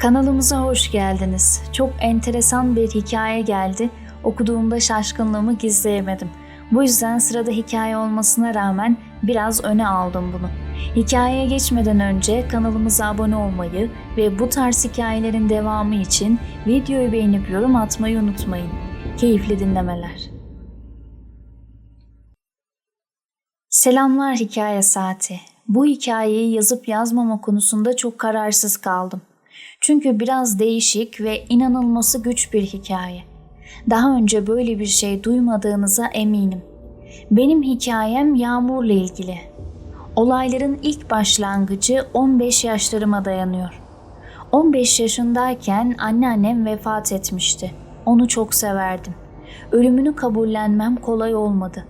Kanalımıza hoş geldiniz. Çok enteresan bir hikaye geldi. Okuduğumda şaşkınlığımı gizleyemedim. Bu yüzden sırada hikaye olmasına rağmen biraz öne aldım bunu. Hikayeye geçmeden önce kanalımıza abone olmayı ve bu tarz hikayelerin devamı için videoyu beğenip yorum atmayı unutmayın. Keyifli dinlemeler. Selamlar Hikaye Saati. Bu hikayeyi yazıp yazmama konusunda çok kararsız kaldım. Çünkü biraz değişik ve inanılması güç bir hikaye. Daha önce böyle bir şey duymadığınıza eminim. Benim hikayem Yağmur'la ilgili. Olayların ilk başlangıcı 15 yaşlarıma dayanıyor. 15 yaşındayken anneannem vefat etmişti. Onu çok severdim. Ölümünü kabullenmem kolay olmadı.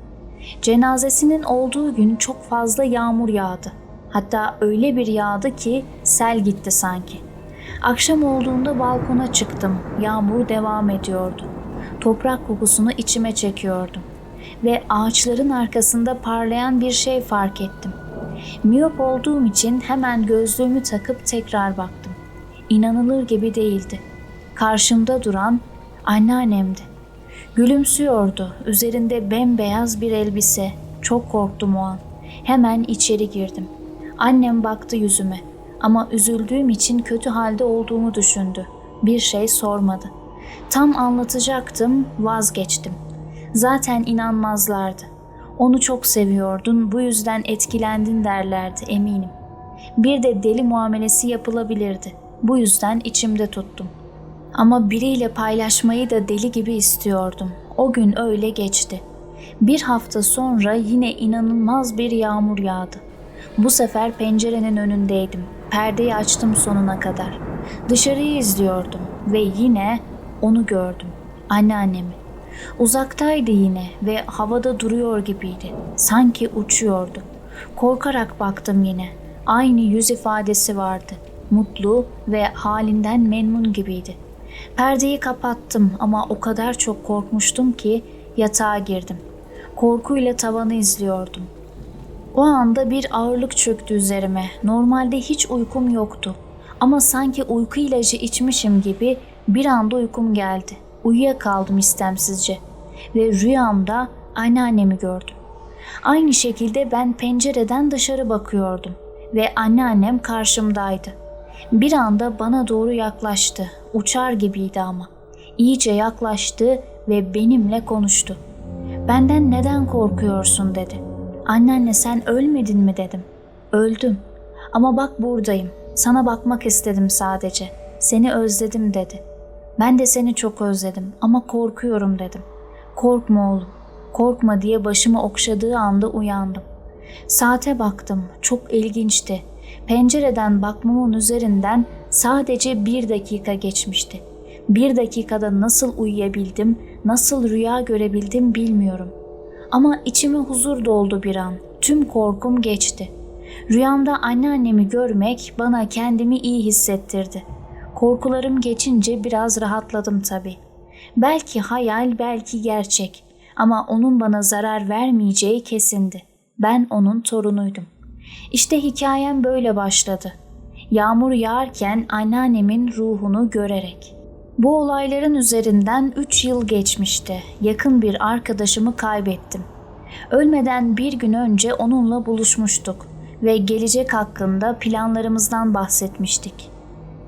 Cenazesinin olduğu gün çok fazla yağmur yağdı. Hatta öyle bir yağdı ki sel gitti sanki. Akşam olduğunda balkona çıktım. Yağmur devam ediyordu. Toprak kokusunu içime çekiyordum ve ağaçların arkasında parlayan bir şey fark ettim. Miyop olduğum için hemen gözlüğümü takıp tekrar baktım. İnanılır gibi değildi. Karşımda duran anneannemdi. Gülümsüyordu. Üzerinde bembeyaz bir elbise. Çok korktum o an. Hemen içeri girdim. Annem baktı yüzüme ama üzüldüğüm için kötü halde olduğumu düşündü. Bir şey sormadı. Tam anlatacaktım, vazgeçtim. Zaten inanmazlardı. Onu çok seviyordun, bu yüzden etkilendin derlerdi eminim. Bir de deli muamelesi yapılabilirdi. Bu yüzden içimde tuttum. Ama biriyle paylaşmayı da deli gibi istiyordum. O gün öyle geçti. Bir hafta sonra yine inanılmaz bir yağmur yağdı. Bu sefer pencerenin önündeydim. Perdeyi açtım sonuna kadar. Dışarıyı izliyordum ve yine onu gördüm. Anneannemi. Uzaktaydı yine ve havada duruyor gibiydi. Sanki uçuyordu. Korkarak baktım yine. Aynı yüz ifadesi vardı. Mutlu ve halinden memnun gibiydi. Perdeyi kapattım ama o kadar çok korkmuştum ki yatağa girdim. Korkuyla tavanı izliyordum. O anda bir ağırlık çöktü üzerime. Normalde hiç uykum yoktu. Ama sanki uyku ilacı içmişim gibi bir anda uykum geldi. Uyuyakaldım istemsizce. Ve rüyamda anneannemi gördüm. Aynı şekilde ben pencereden dışarı bakıyordum. Ve anneannem karşımdaydı. Bir anda bana doğru yaklaştı. Uçar gibiydi ama. İyice yaklaştı ve benimle konuştu. Benden neden korkuyorsun dedi. Anneanne sen ölmedin mi dedim. Öldüm. Ama bak buradayım. Sana bakmak istedim sadece. Seni özledim dedi. Ben de seni çok özledim ama korkuyorum dedim. Korkma oğlum. Korkma diye başımı okşadığı anda uyandım. Saate baktım. Çok ilginçti. Pencereden bakmamın üzerinden sadece bir dakika geçmişti. Bir dakikada nasıl uyuyabildim, nasıl rüya görebildim bilmiyorum. Ama içime huzur doldu bir an. Tüm korkum geçti. Rüyamda anneannemi görmek bana kendimi iyi hissettirdi. Korkularım geçince biraz rahatladım tabii. Belki hayal, belki gerçek. Ama onun bana zarar vermeyeceği kesindi. Ben onun torunuydum. İşte hikayem böyle başladı. Yağmur yağarken anneannemin ruhunu görerek. Bu olayların üzerinden 3 yıl geçmişti. Yakın bir arkadaşımı kaybettim. Ölmeden bir gün önce onunla buluşmuştuk ve gelecek hakkında planlarımızdan bahsetmiştik.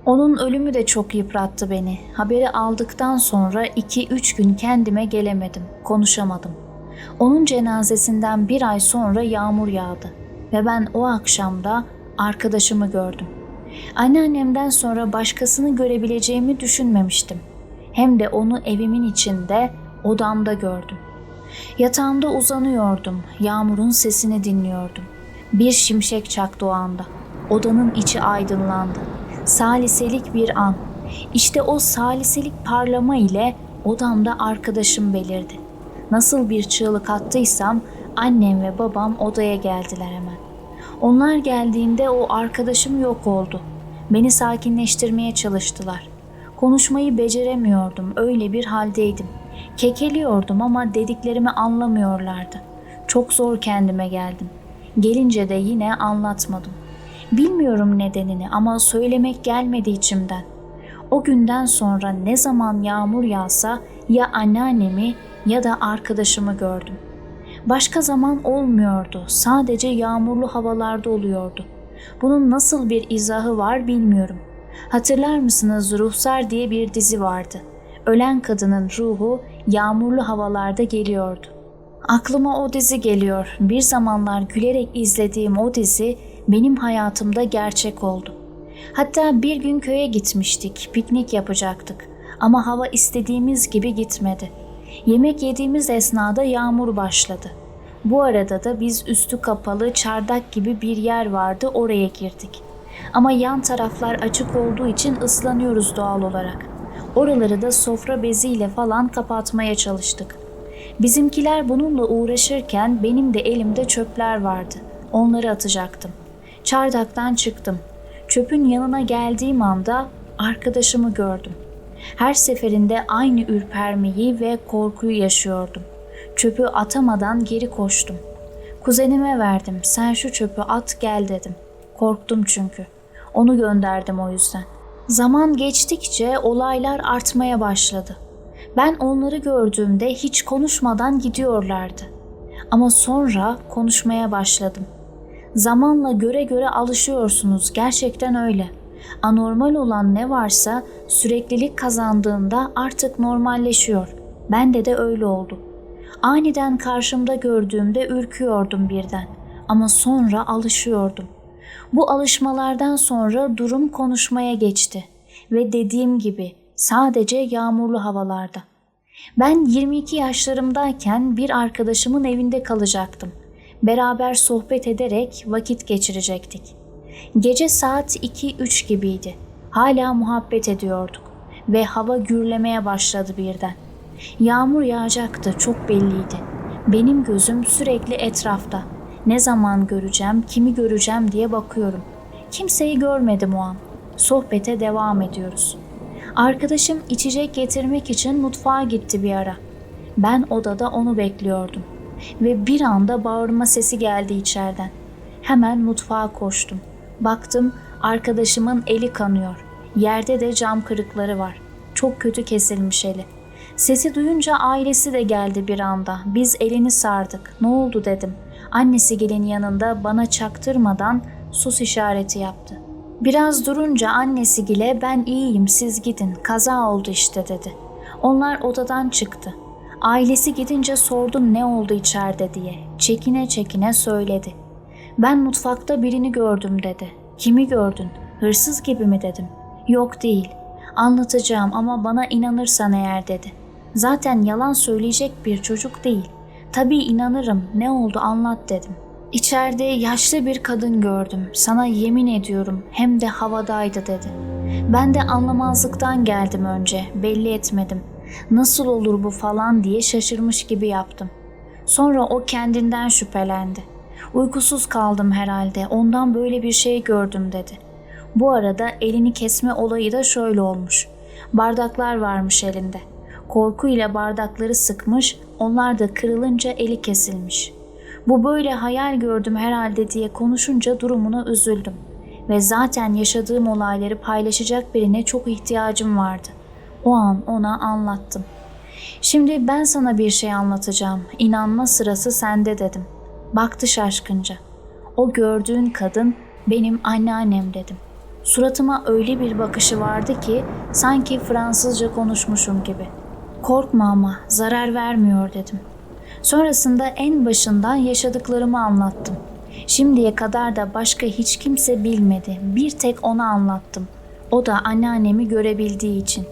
Onun ölümü de çok yıprattı beni. Haberi aldıktan sonra 2-3 gün kendime gelemedim, konuşamadım. Onun cenazesinden bir ay sonra yağmur yağdı ve ben o akşamda arkadaşımı gördüm. Anneannemden sonra başkasını görebileceğimi düşünmemiştim. Hem de onu evimin içinde, odamda gördüm. Yatağımda uzanıyordum, yağmurun sesini dinliyordum. Bir şimşek çaktı o anda. Odanın içi aydınlandı. Saliselik bir an. İşte o saliselik parlama ile odamda arkadaşım belirdi. Nasıl bir çığlık attıysam annem ve babam odaya geldiler hemen. Onlar geldiğinde o arkadaşım yok oldu. Beni sakinleştirmeye çalıştılar. Konuşmayı beceremiyordum, öyle bir haldeydim. Kekeliyordum ama dediklerimi anlamıyorlardı. Çok zor kendime geldim. Gelince de yine anlatmadım. Bilmiyorum nedenini ama söylemek gelmedi içimden. O günden sonra ne zaman yağmur yağsa ya anneannemi ya da arkadaşımı gördüm. Başka zaman olmuyordu. Sadece yağmurlu havalarda oluyordu. Bunun nasıl bir izahı var bilmiyorum. Hatırlar mısınız Ruhsar diye bir dizi vardı. Ölen kadının ruhu yağmurlu havalarda geliyordu. Aklıma o dizi geliyor. Bir zamanlar gülerek izlediğim o dizi benim hayatımda gerçek oldu. Hatta bir gün köye gitmiştik, piknik yapacaktık. Ama hava istediğimiz gibi gitmedi. Yemek yediğimiz esnada yağmur başladı. Bu arada da biz üstü kapalı çardak gibi bir yer vardı oraya girdik. Ama yan taraflar açık olduğu için ıslanıyoruz doğal olarak. Oraları da sofra beziyle falan kapatmaya çalıştık. Bizimkiler bununla uğraşırken benim de elimde çöpler vardı. Onları atacaktım. Çardaktan çıktım. Çöpün yanına geldiğim anda arkadaşımı gördüm. Her seferinde aynı ürpermeyi ve korkuyu yaşıyordum. Çöpü atamadan geri koştum. Kuzenime verdim. Sen şu çöpü at gel dedim. Korktum çünkü. Onu gönderdim o yüzden. Zaman geçtikçe olaylar artmaya başladı. Ben onları gördüğümde hiç konuşmadan gidiyorlardı. Ama sonra konuşmaya başladım. Zamanla göre göre alışıyorsunuz. Gerçekten öyle. Anormal olan ne varsa süreklilik kazandığında artık normalleşiyor. Bende de öyle oldu. Aniden karşımda gördüğümde ürküyordum birden ama sonra alışıyordum. Bu alışmalardan sonra durum konuşmaya geçti ve dediğim gibi sadece yağmurlu havalarda. Ben 22 yaşlarımdayken bir arkadaşımın evinde kalacaktım. Beraber sohbet ederek vakit geçirecektik. Gece saat 2-3 gibiydi. Hala muhabbet ediyorduk ve hava gürlemeye başladı birden. Yağmur yağacaktı çok belliydi. Benim gözüm sürekli etrafta. Ne zaman göreceğim, kimi göreceğim diye bakıyorum. Kimseyi görmedim o an. Sohbete devam ediyoruz. Arkadaşım içecek getirmek için mutfağa gitti bir ara. Ben odada onu bekliyordum. Ve bir anda bağırma sesi geldi içeriden. Hemen mutfağa koştum. Baktım arkadaşımın eli kanıyor. Yerde de cam kırıkları var. Çok kötü kesilmiş eli. Sesi duyunca ailesi de geldi bir anda. Biz elini sardık. Ne oldu dedim. Annesi gelin yanında bana çaktırmadan sus işareti yaptı. Biraz durunca annesi gile ben iyiyim siz gidin kaza oldu işte dedi. Onlar odadan çıktı. Ailesi gidince sordum ne oldu içeride diye. Çekine çekine söyledi. Ben mutfakta birini gördüm dedi. Kimi gördün? Hırsız gibi mi dedim. Yok değil. Anlatacağım ama bana inanırsan eğer dedi. Zaten yalan söyleyecek bir çocuk değil. Tabii inanırım. Ne oldu anlat dedim. İçeride yaşlı bir kadın gördüm. Sana yemin ediyorum hem de havadaydı dedi. Ben de anlamazlıktan geldim önce. Belli etmedim. Nasıl olur bu falan diye şaşırmış gibi yaptım. Sonra o kendinden şüphelendi. Uykusuz kaldım herhalde. Ondan böyle bir şey gördüm dedi. Bu arada elini kesme olayı da şöyle olmuş. Bardaklar varmış elinde. Korkuyla bardakları sıkmış, onlar da kırılınca eli kesilmiş. Bu böyle hayal gördüm herhalde diye konuşunca durumuna üzüldüm. Ve zaten yaşadığım olayları paylaşacak birine çok ihtiyacım vardı. O an ona anlattım. Şimdi ben sana bir şey anlatacağım. İnanma sırası sende dedim. Baktı şaşkınca. O gördüğün kadın benim anneannem dedim. Suratıma öyle bir bakışı vardı ki sanki Fransızca konuşmuşum gibi. Korkma ama zarar vermiyor dedim. Sonrasında en başından yaşadıklarımı anlattım. Şimdiye kadar da başka hiç kimse bilmedi. Bir tek ona anlattım. O da anneannemi görebildiği için.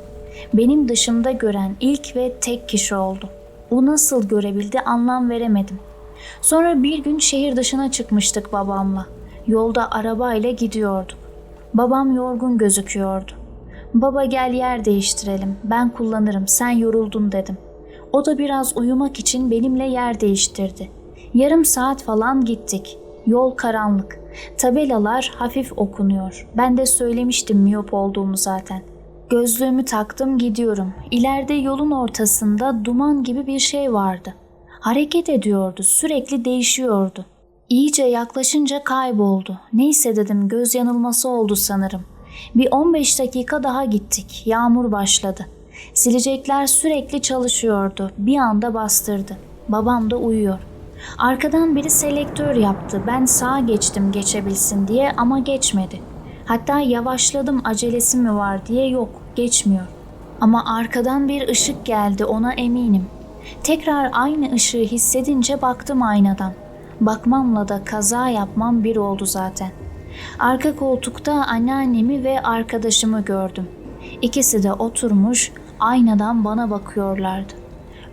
Benim dışımda gören ilk ve tek kişi oldu. O nasıl görebildi anlam veremedim. Sonra bir gün şehir dışına çıkmıştık babamla. Yolda arabayla gidiyorduk. Babam yorgun gözüküyordu. Baba gel yer değiştirelim. Ben kullanırım. Sen yoruldun dedim. O da biraz uyumak için benimle yer değiştirdi. Yarım saat falan gittik. Yol karanlık. Tabelalar hafif okunuyor. Ben de söylemiştim miyop olduğumu zaten. Gözlüğümü taktım gidiyorum. İleride yolun ortasında duman gibi bir şey vardı. Hareket ediyordu, sürekli değişiyordu. İyice yaklaşınca kayboldu. Neyse dedim göz yanılması oldu sanırım. Bir 15 dakika daha gittik. Yağmur başladı. Silecekler sürekli çalışıyordu. Bir anda bastırdı. Babam da uyuyor. Arkadan biri selektör yaptı. Ben sağa geçtim geçebilsin diye ama geçmedi. Hatta yavaşladım acelesi mi var diye yok geçmiyor. Ama arkadan bir ışık geldi ona eminim. Tekrar aynı ışığı hissedince baktım aynadan. Bakmamla da kaza yapmam bir oldu zaten. Arka koltukta anneannemi ve arkadaşımı gördüm. İkisi de oturmuş aynadan bana bakıyorlardı.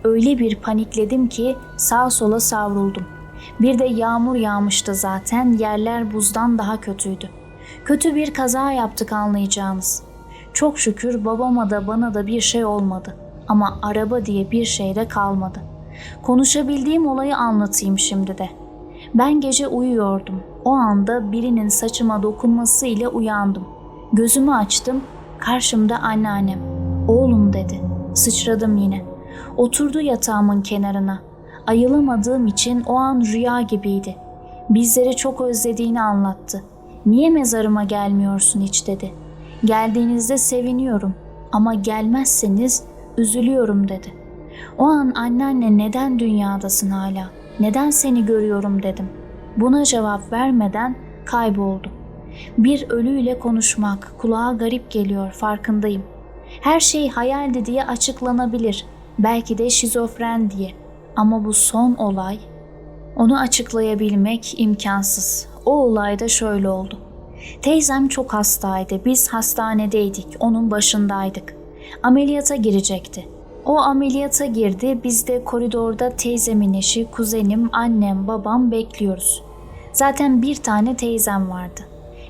Öyle bir panikledim ki sağa sola savruldum. Bir de yağmur yağmıştı zaten yerler buzdan daha kötüydü. Kötü bir kaza yaptık anlayacağınız. Çok şükür babama da bana da bir şey olmadı. Ama araba diye bir şey de kalmadı. Konuşabildiğim olayı anlatayım şimdi de. Ben gece uyuyordum. O anda birinin saçıma dokunması ile uyandım. Gözümü açtım. Karşımda anneannem. Oğlum dedi. Sıçradım yine. Oturdu yatağımın kenarına. Ayılamadığım için o an rüya gibiydi. Bizleri çok özlediğini anlattı. Niye mezarıma gelmiyorsun hiç dedi. Geldiğinizde seviniyorum ama gelmezseniz üzülüyorum dedi. O an anneanne neden dünyadasın hala? Neden seni görüyorum dedim. Buna cevap vermeden kayboldu. Bir ölüyle konuşmak kulağa garip geliyor farkındayım. Her şey hayaldi diye açıklanabilir. Belki de şizofren diye. Ama bu son olay onu açıklayabilmek imkansız. O olay da şöyle oldu. Teyzem çok hastaydı. Biz hastanedeydik. Onun başındaydık. Ameliyata girecekti. O ameliyata girdi. Biz de koridorda teyzemin eşi, kuzenim, annem, babam bekliyoruz. Zaten bir tane teyzem vardı.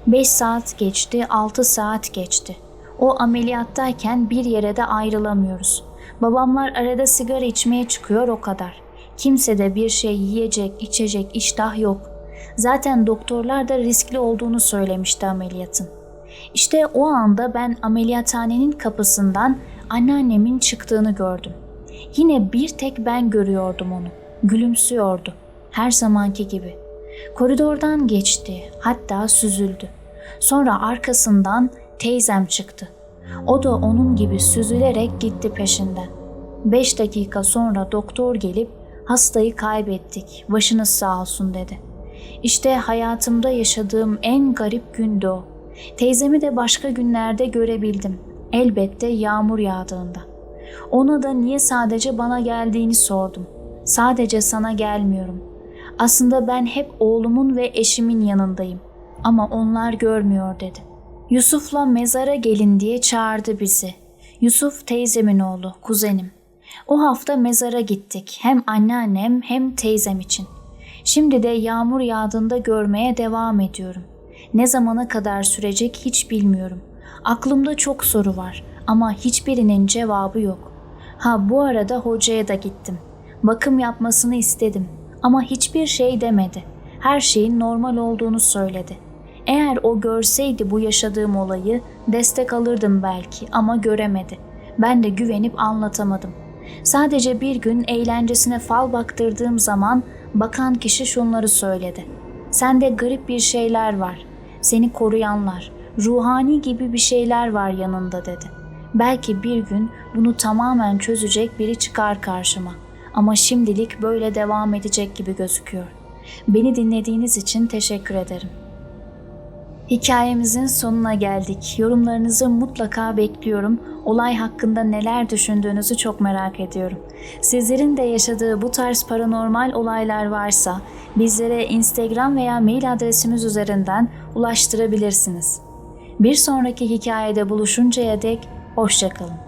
5 saat geçti, 6 saat geçti. O ameliyattayken bir yere de ayrılamıyoruz. Babamlar arada sigara içmeye çıkıyor o kadar. Kimse de bir şey yiyecek, içecek iştah yok. Zaten doktorlar da riskli olduğunu söylemişti ameliyatın. İşte o anda ben ameliyathanenin kapısından anneannemin çıktığını gördüm. Yine bir tek ben görüyordum onu. Gülümsüyordu. Her zamanki gibi. Koridordan geçti. Hatta süzüldü. Sonra arkasından teyzem çıktı. O da onun gibi süzülerek gitti peşinden. Beş dakika sonra doktor gelip hastayı kaybettik, başınız sağ olsun dedi. İşte hayatımda yaşadığım en garip gündü o. Teyzemi de başka günlerde görebildim. Elbette yağmur yağdığında. Ona da niye sadece bana geldiğini sordum. Sadece sana gelmiyorum. Aslında ben hep oğlumun ve eşimin yanındayım. Ama onlar görmüyor dedi. Yusuf'la mezara gelin diye çağırdı bizi. Yusuf teyzemin oğlu, kuzenim. O hafta mezara gittik. Hem anneannem hem teyzem için. Şimdi de yağmur yağdığında görmeye devam ediyorum. Ne zamana kadar sürecek hiç bilmiyorum. Aklımda çok soru var ama hiçbirinin cevabı yok. Ha bu arada hocaya da gittim. Bakım yapmasını istedim ama hiçbir şey demedi. Her şeyin normal olduğunu söyledi. Eğer o görseydi bu yaşadığım olayı destek alırdım belki ama göremedi. Ben de güvenip anlatamadım. Sadece bir gün eğlencesine fal baktırdığım zaman bakan kişi şunları söyledi. Sende garip bir şeyler var. Seni koruyanlar, ruhani gibi bir şeyler var yanında dedi. Belki bir gün bunu tamamen çözecek biri çıkar karşıma. Ama şimdilik böyle devam edecek gibi gözüküyor. Beni dinlediğiniz için teşekkür ederim. Hikayemizin sonuna geldik. Yorumlarınızı mutlaka bekliyorum. Olay hakkında neler düşündüğünüzü çok merak ediyorum. Sizlerin de yaşadığı bu tarz paranormal olaylar varsa bizlere Instagram veya mail adresimiz üzerinden ulaştırabilirsiniz. Bir sonraki hikayede buluşuncaya dek hoşçakalın.